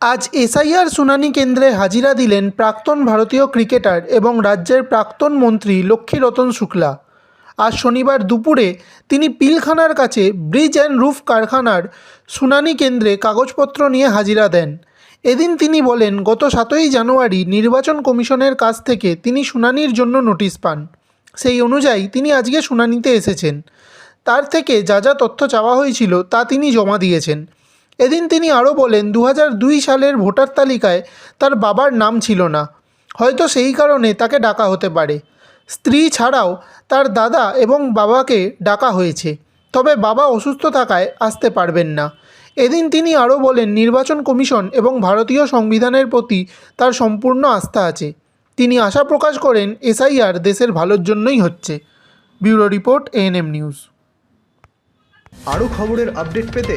আজ এসআইআর শুনানি কেন্দ্রে হাজিরা দিলেন প্রাক্তন ভারতীয় ক্রিকেটার এবং রাজ্যের প্রাক্তন মন্ত্রী লক্ষ্মীরতন শুক্লা। আজ শনিবার দুপুরে তিনি পিলখানার কাছে ব্রিজ অ্যান্ড রুফ কারখানার শুনানি কেন্দ্রে কাগজপত্র নিয়ে হাজিরা দেন। এদিন তিনি বলেন, গত সাতই জানুয়ারি নির্বাচন কমিশনের কাছ থেকে তিনি শুনানির জন্য নোটিশ পান। সেই অনুযায়ী তিনি আজকে শুনানিতে এসেছেন। তার থেকে যা যা তথ্য চাওয়া হয়েছিল তা তিনি জমা দিয়েছেন। এদিন তিনি আরও বলেন দু সালের ভোটার তালিকায় তার বাবার নাম ছিল না। হয়তো সেই কারণে তাকে ডাকা হতে পারে। স্ত্রী ছাড়াও তার দাদা এবং বাবাকে ডাকা হয়েছে। তবে বাবা অসুস্থ থাকায় আসতে পারবেন না। এদিন তিনি আরও বলেন, নির্বাচন কমিশন এবং ভারতীয় সংবিধানের প্রতি তার সম্পূর্ণ আস্থা আছে। তিনি আশা প্রকাশ করেন, এসআইআর দেশের ভালোর জন্যই হচ্ছে। Bureau report ANM news. আরও খবরের আপডেট পেতে